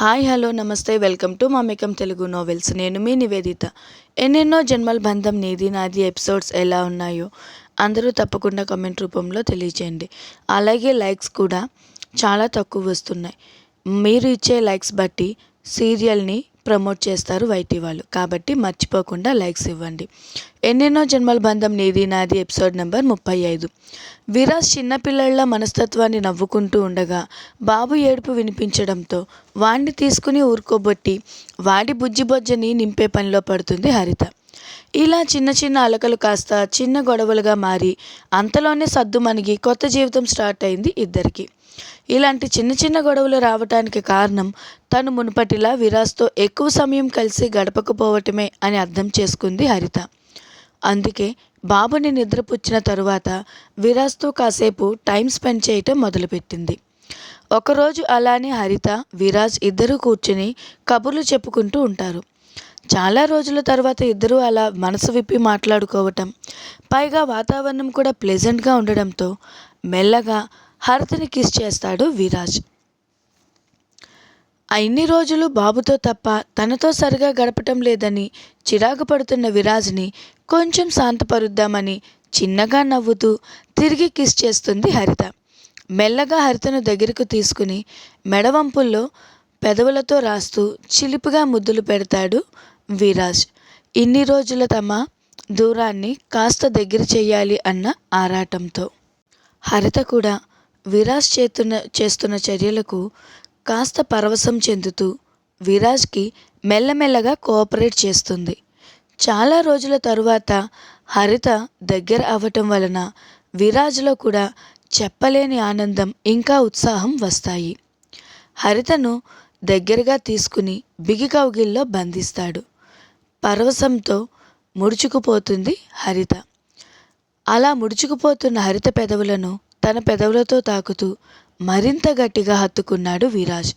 Hi hello నమస్తే welcome to Mamekam Telugu novels నేను మీ నివేదిత. ఎన్నెన్నో జన్మల బంధం నీది నాది ఎపిసోడ్స్ ఎలా ఉన్నాయో అందరూ తప్పకుండా కమెంట్ రూపంలో తెలియచేయండి. అలాగే లైక్స్ కూడా చాలా తక్కువ వస్తున్నాయి. మీరు ఇచ్చే లైక్స్ బట్టి సీరియల్ని ప్రమోట్ చేస్తారు వైటీ వాళ్ళు. కాబట్టి మర్చిపోకుండా లైక్స్ ఇవ్వండి. ఎన్నెన్నో జన్మల బంధం నీది నాది ఎపిసోడ్ నెంబర్ ముప్పై ఐదు. విరాజ్ చిన్నపిల్లల మనస్తత్వాన్ని నవ్వుకుంటూ ఉండగా బాబు ఏడుపు వినిపించడంతో వాణ్ణి తీసుకుని ఊరుకోబొట్టి వాడి బుజ్జిబొజ్జని నింపే పనిలో పడుతుంది హరిత. ఇలా చిన్న చిన్న అలకలు కాస్త చిన్న గొడవలుగా మారి అంతలోనే సద్దు మణిగి కొత్త జీవితం స్టార్ట్ అయింది ఇద్దరికి. ఇలాంటి చిన్న చిన్న గొడవలు రావటానికి కారణం తను మునుపటిలా విరాజ్తో ఎక్కువ సమయం కలిసి గడపకపోవటమే అని అర్థం చేసుకుంది హరిత. అందుకే బాబుని నిద్రపుచ్చిన తరువాత విరాజ్తో కాసేపు టైం స్పెండ్ చేయటం మొదలుపెట్టింది. ఒకరోజు అలానే హరిత విరాజ్ ఇద్దరూ కూర్చుని కబుర్లు చెప్పుకుంటూ ఉంటారు. చాలా రోజుల తర్వాత ఇద్దరూ అలా మనసు విప్పి మాట్లాడుకోవటం పైగా వాతావరణం కూడా ప్లెజెంట్గా ఉండడంతో మెల్లగా హరితని కిస్ చేస్తాడు విరాజ్. ఇన్ని రోజులు బాబుతో తప్ప తనతో సరిగా గడపటం లేదని చిరాకు పడుతున్న విరాజ్ని కొంచెం శాంతపరుద్దామని చిన్నగా నవ్వుతూ తిరిగి కిస్ చేస్తుంది హరిత. మెల్లగా హరితను దగ్గరకు తీసుకుని మెడవంపుల్లో పెదవులతో రాస్తూ చిలిపిగా ముద్దులు పెడతాడు విరాజ్. ఇన్ని రోజుల తమ దూరాన్ని కాస్త దగ్గర చేయాలి అన్న ఆరాటంతో. హరిత కూడా విరాజ్ చేతున్న చేస్తున్న చర్యలకు కాస్త పరవశం చెందుతూ విరాజ్కి మెల్లమెల్లగా కోఆపరేట్ చేస్తుంది. చాలా రోజుల తరువాత హరిత దగ్గర అవ్వటం వలన విరాజ్లో కూడా చెప్పలేని ఆనందం ఇంకా ఉత్సాహం వస్తాయి. హరితను దగ్గరగా తీసుకుని బిగి కౌగిల్లో బంధిస్తాడు. పరవశంతో ముడుచుకుపోతుంది హరిత. అలా ముడుచుకుపోతున్న హరిత పెదవులను తన పెదవులతో తాకుతూ మరింత గట్టిగా హత్తుకున్నాడు విరాజ్.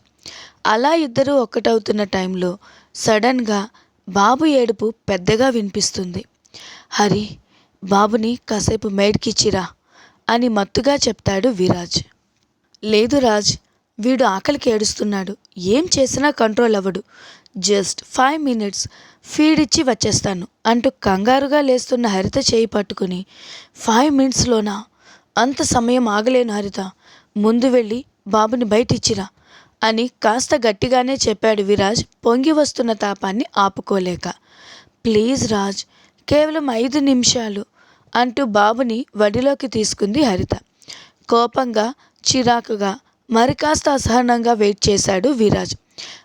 అలా ఇద్దరూ ఒక్కటవుతున్న టైంలో సడన్గా బాబు ఏడుపు పెద్దగా వినిపిస్తుంది. హరి బాబుని కాసేపు మేడ్కిచ్చిరా అని మత్తుగా చెప్తాడు విరాజ్. లేదు రాజ్ వీడు ఆకలికి ఏడుస్తున్నాడు. ఏం చేసినా కంట్రోల్ అవ్వడు. జస్ట్ ఫైవ్ మినిట్స్ ఫీడ్ ఇచ్చి వచ్చేస్తాను అంటూ కంగారుగా లేస్తున్న హరిత చేయి పట్టుకుని ఫైవ్ మినిట్స్లోనా అంత సమయం ఆగలేను హరిత. ముందు వెళ్ళి బాబుని బయటిచ్చిరా అని కాస్త గట్టిగానే చెప్పాడు విరాజ్ పొంగి వస్తున్న తాపాన్ని ఆపుకోలేక. ప్లీజ్ రాజ్ కేవలం ఐదు నిమిషాలు అంటూ బాబుని వడిలోకి తీసుకుంది హరిత. కోపంగా చిరాకుగా మరి కాస్త అసహనంగా వెయిట్ చేశాడు విరాజ్.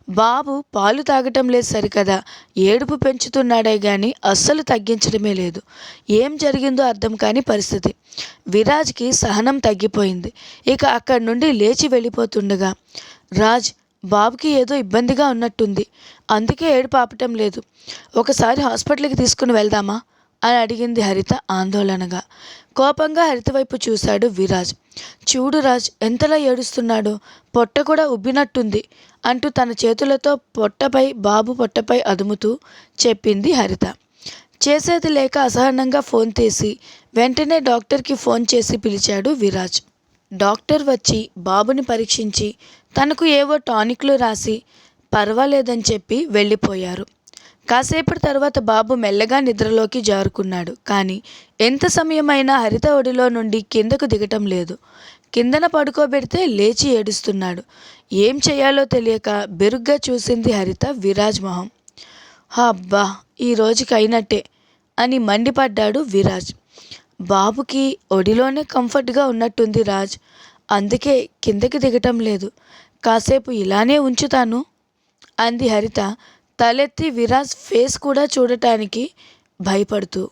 బాబు పాలు తాగటం లేదు సరికదా ఏడుపు పెంచుతున్నాడే కానీ అస్సలు తగ్గించడమే లేదు. ఏం జరిగిందో అర్థం కాని పరిస్థితి. విరాజ్కి సహనం తగ్గిపోయింది. ఇక అక్కడి నుండి లేచి వెళ్ళిపోతుండగా రాజ్ బాబుకి ఏదో ఇబ్బందిగా ఉన్నట్టుంది. అందుకే ఏడుపు ఆపటం లేదు. ఒకసారి హాస్పిటల్కి తీసుకుని వెళ్దామా? అని అడిగింది హరిత ఆందోళనగా. కోపంగా హరిత వైపు చూశాడు విరాజ్. చూడు రాజ్ ఎంతలా ఏడుస్తున్నాడో? పొట్ట కూడా ఉబ్బినట్టుంది అంటూ తన చేతులతో పొట్టపై బాబు పొట్టపై అదుముతూ చెప్పింది హరిత. చేసేది లేక అసహనంగా ఫోన్ తీసి వెంటనే డాక్టర్కి ఫోన్ చేసి పిలిచాడు విరాజ్. డాక్టర్ వచ్చి బాబుని పరీక్షించి తనకు ఏవో టానిక్లు రాసి పర్వాలేదని చెప్పి వెళ్ళిపోయారు. కాసేపటి తర్వాత బాబు మెల్లగా నిద్రలోకి జారుకున్నాడు. కానీ ఎంత సమయమైనా హరిత ఒడిలో నుండి కిందకు దిగటం లేదు. కిందన పడుకోబెడితే లేచి ఏడుస్తున్నాడు. ఏం చేయాలో తెలియక బెరుగ్గా చూసింది హరిత విరాజ్ మొహం. అబ్బా ఈ రోజుకి అయినట్టే అని మండిపడ్డాడు విరాజ్. బాబుకి ఒడిలోనే కంఫర్ట్గా ఉన్నట్టుంది రాజ్. అందుకే కిందకి దిగటం లేదు. కాసేపు ఇలానే ఉంచుతాను అంది హరిత. తలెత్తి విరాజ్ ఫేస్ కూడా చూడటానికి భయపడుతూ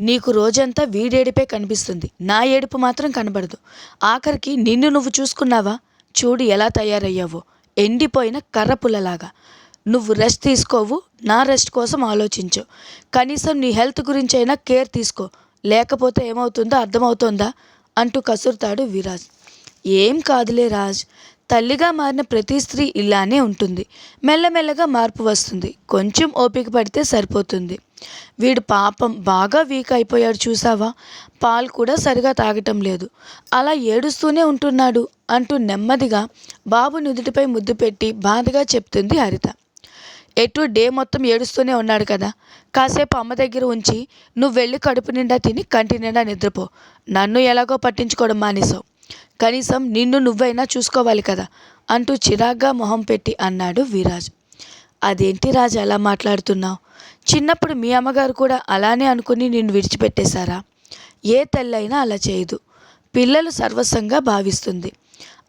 నీకు రోజంతా వీడేడిపే కనిపిస్తుంది. నా ఏడుపు మాత్రం కనబడదు. ఆఖరికి నిన్ను నువ్వు చూసుకున్నావా? చూడు ఎలా తయారయ్యావో. ఎండిపోయిన కర్ర పుల్లలాగా నువ్వు రెస్ట్ తీసుకోవు. నా రెస్ట్ కోసం ఆలోచించు. కనీసం నీ హెల్త్ గురించైనా కేర్ తీసుకో. లేకపోతే ఏమవుతుందో అర్థమవుతోందా? అంటూ కసురుతాడు విరాజ్. ఏం కాదులే రాజ్. తల్లిగా మారిన ప్రతి స్త్రీ ఇలానే ఉంటుంది. మెల్లమెల్లగా మార్పు వస్తుంది. కొంచెం ఓపిక పడితే సరిపోతుంది. వీడు పాపం బాగా వీక్ అయిపోయాడు చూసావా? పాలు కూడా సరిగా తాగటం లేదు. అలా ఏడుస్తూనే ఉంటున్నాడు అంటూ నెమ్మదిగా బాబు నుదుటిపై ముద్దు పెట్టి బాధగా చెప్తుంది హరిత. ఎటు డే మొత్తం ఏడుస్తూనే ఉన్నాడు కదా. కాసేపు అమ్మ దగ్గర ఉంచి నువ్వు వెళ్ళి కడుపు నిండా తిని కంటి నిండా నిద్రపో. నన్ను ఎలాగో పట్టించుకోవడం మానేసావు కనీసం నిన్ను నువ్వైనా చూసుకోవాలి కదా అంటూ చిరాగ్గా మొహం పెట్టి అన్నాడు విరాజ్. అదేంటి రాజు అలా మాట్లాడుతున్నావు? చిన్నప్పుడు మీ అమ్మగారు కూడా అలానే అనుకుని నిన్ను విడిచిపెట్టేశారా? ఏ తల్లైనా అలా చేయదు. పిల్లలు సర్వస్వంగా భావిస్తుంది.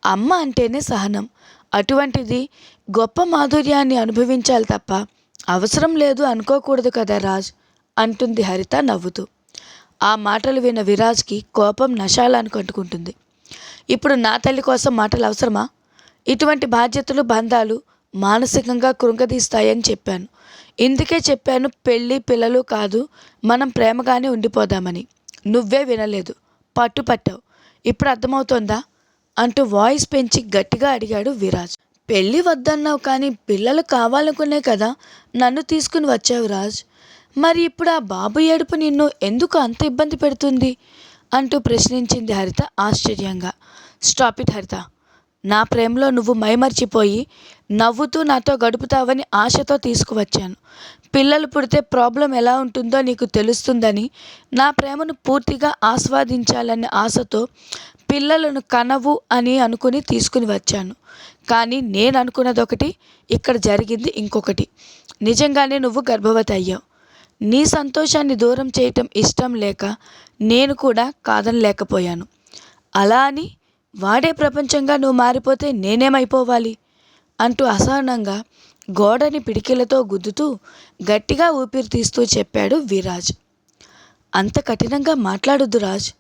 అమ్మ అంటేనే సహనం. అటువంటిది గొప్ప మాధుర్యాన్ని అనుభవించాలి తప్ప అవసరం లేదు అనుకోకూడదు కదా రాజ్ అంటుంది హరిత నవ్వుతూ. ఆ మాటలు విన్న విరాజ్కి కోపం నశాలను కట్టుకుంటుంది. ఇప్పుడు నా తల్లి కోసం మాటలు అవసరమా? ఇటువంటి బాధ్యతలు బంధాలు మానసికంగా కృంగదీస్తాయని చెప్పాను. ఇందుకే చెప్పాను పెళ్ళి పిల్లలు కాదు మనం ప్రేమగానే ఉండిపోదామని. నువ్వే వినలేదు. పట్టుపట్టావు ఇప్పుడు అర్థమవుతోందా? అంటూ వాయిస్ పెంచి గట్టిగా అడిగాడు విరాజ్. పెళ్ళి వద్దన్నావు కానీ పిల్లలు కావాలనుకునే కదా నన్ను తీసుకుని వచ్చావు రాజ్. మరి ఇప్పుడు ఆ బాబు ఏడుపు నిన్ను ఎందుకు అంత ఇబ్బంది పెడుతుంది? అంటూ ప్రశ్నించింది హరిత ఆశ్చర్యంగా. Stop it Haritha. నా ప్రేమలో నువ్వు మైమర్చిపోయి నవ్వుతూ నాతో గడుపుతావని ఆశతో తీసుకువచ్చాను. పిల్లలు పుడితే ప్రాబ్లం ఎలా ఉంటుందో నీకు తెలుస్తుందని నా ప్రేమను పూర్తిగా ఆస్వాదించాలనే ఆశతో పిల్లలను కనవు అని అనుకుని తీసుకుని వచ్చాను. కానీ నేను అనుకున్నది ఒకటి ఇక్కడ జరిగింది ఇంకొకటి. నిజంగానే నువ్వు గర్భవతి అయ్యావు. నీ సంతోషాన్ని దూరం చేయటం ఇష్టం లేక నేను కూడా కాదనలేకపోయాను. అలా అని వాడే ప్రపంచంగా నువ్వు మారిపోతే నేనేమైపోవాలి? అంటూ అసహనంగా గోడని పిడికిలతో గుద్దుతూ గట్టిగా ఊపిరి తీస్తూ చెప్పాడు విరాజ్. అంత కఠినంగా మాట్లాడొద్దు రాజ్.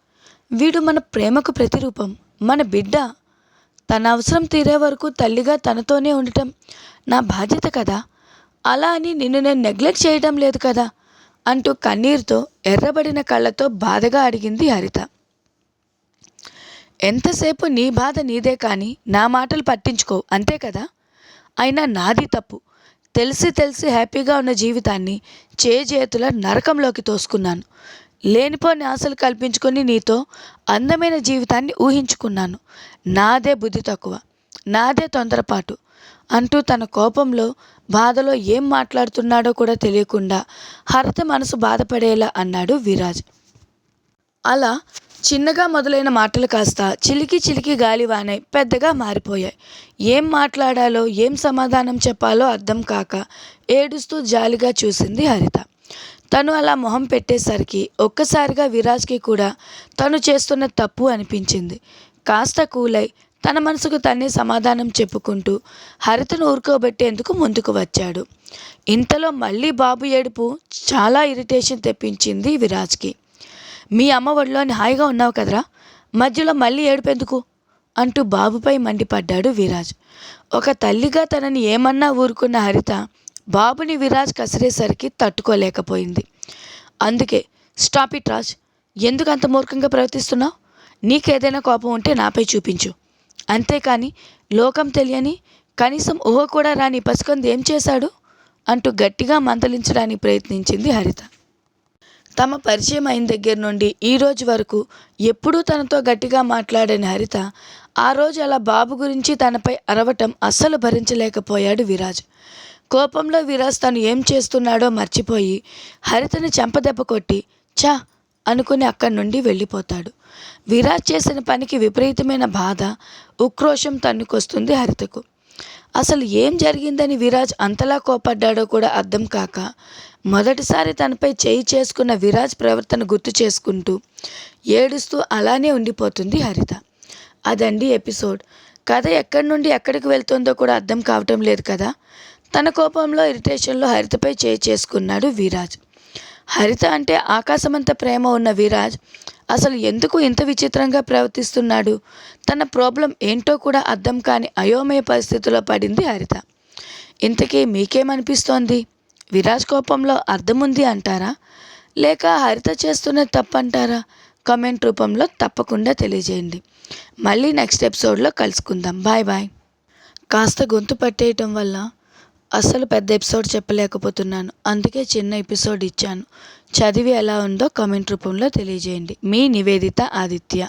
వీడు మన ప్రేమకు ప్రతిరూపం మన బిడ్డ. తన అవసరం తీరే వరకు తల్లిగా తనతోనే ఉండటం నా బాధ్యత కదా? అలా అని నిన్ను నేను నెగ్లెక్ట్ చేయడం లేదు కదా? అంటూ కన్నీరుతో ఎర్రబడిన కళ్ళతో బాధగా అడిగింది హరిత. ఎంతసేపు నీ బాధ నీదే కానీ నా మాటలు పట్టించుకో అంతే కదా? అయినా నాది తప్పు. తెలిసి తెలిసి హ్యాపీగా ఉన్న జీవితాన్ని చేజేతుల నరకంలోకి తోసుకున్నాను. లేనిపోని ఆశలు కల్పించుకొని నీతో అందమైన జీవితాన్ని ఊహించుకున్నాను. నాదే బుద్ధి తక్కువ నాదే తొందరపాటు అంటూ తన కోపంలో బాధలో ఏం మాట్లాడుతున్నాడో కూడా తెలియకుండా హరిత మనసు బాధపడేలా అన్నాడు విరాజ్. అలా చిన్నగా మొదలైన మాటలు కాస్త చిలికి చిలికి గాలివానై పెద్దగా మారిపోయాయి. ఏం మాట్లాడాలో ఏం సమాధానం చెప్పాలో అర్థం కాక ఏడుస్తూ జాలిగా చూసింది హరిత. తను అలా మొహం పెట్టేసరికి ఒక్కసారిగా విరాజ్కి కూడా తను చేస్తున్న తప్పు అనిపించింది. కాస్త కూలై తన మనసుకు తనే సమాధానం చెప్పుకుంటూ హరితను ఊరుకోబెట్టేందుకు ముందుకు వచ్చాడు. ఇంతలో మళ్ళీ బాబు ఏడుపు చాలా ఇరిటేషన్ తెప్పించింది విరాజ్కి. మీ అమ్మ ఒడిలోని హాయిగా ఉన్నావు కదరా? మధ్యలో మళ్ళీ ఏడుపెందుకు? అంటూ బాబుపై మండిపడ్డాడు విరాజ్. ఒక తల్లిగా తనని ఏమన్నా ఊరుకున్న హరిత బాబుని విరాజ్ కసిరేసరికి తట్టుకోలేకపోయింది. అందుకే స్టాప్ ఇట్ రాజ్. ఎందుకు అంత మూర్ఖంగా ప్రవర్తిస్తున్నావు? నీకేదైనా కోపం ఉంటే నాపై చూపించు. అంతేకాని లోకం తెలియని కనీసం ఊహ కూడా రాని పసుకంది ఏం చేశాడు? అంటూ గట్టిగా మందలించడానికి ప్రయత్నించింది హరిత. తమ పరిచయం అయిన దగ్గర నుండి ఈ రోజు వరకు ఎప్పుడూ తనతో గట్టిగా మాట్లాడని హరిత ఆ రోజు అలా బాబు గురించి తనపై అరవటం అస్సలు భరించలేకపోయాడు విరాజ్. కోపంలో విరాజ్ తను ఏం చేస్తున్నాడో మర్చిపోయి హరితని చెంపదెబ్బ కొట్టి చా అనుకుని అక్కడి నుండి వెళ్ళిపోతాడు. విరాజ్ చేసిన పనికి విపరీతమైన బాధ ఉక్రోషం తన్నుకొస్తుంది హరితకు. అసలు ఏం జరిగిందని విరాజ్ అంతలా కోపడ్డాడో కూడా అర్థం కాక మొదటిసారి తనపై చేయి చేసుకున్న విరాజ్ ప్రవర్తన గుర్తు చేసుకుంటూ ఏడుస్తూ అలానే ఉండిపోతుంది హరిత. అదండి ఎపిసోడ్. కథ ఎక్కడి నుండి ఎక్కడికి వెళ్తుందో కూడా అర్థం కావటం లేదు కదా. తన కోపంలో ఇరిటేషన్లో హరితపై చేయి చేసుకున్నాడు విరాజ్. హరిత అంటే ఆకాశమంత ప్రేమ ఉన్న విరాజ్ అసలు ఎందుకు ఇంత విచిత్రంగా ప్రవర్తిస్తున్నాడు? తన ప్రాబ్లం ఏంటో కూడా అర్థం కాని అయోమయ పరిస్థితిలో పడింది హరిత. ఇంతకీ మీకేమనిపిస్తోంది? విరాజ్ కోపంలో అర్థం ఉంది అంటారా? లేక హరిత చేస్తున్న తప్పంటారా? కమెంట్ రూపంలో తప్పకుండా తెలియజేయండి. మళ్ళీ నెక్స్ట్ ఎపిసోడ్లో కలుసుకుందాం. Bye bye. కాస్త గొంతు పట్టేయటం వల్ల అస్సలు పెద్ద ఎపిసోడ్ చెప్పలేకపోతున్నాను. అందుకే చిన్న ఎపిసోడ్ ఇచ్చాను. చదివి ఎలా ఉందో కామెంట్ రూపంలో తెలియజేయండి. మీ నివేదిత ఆదిత్య.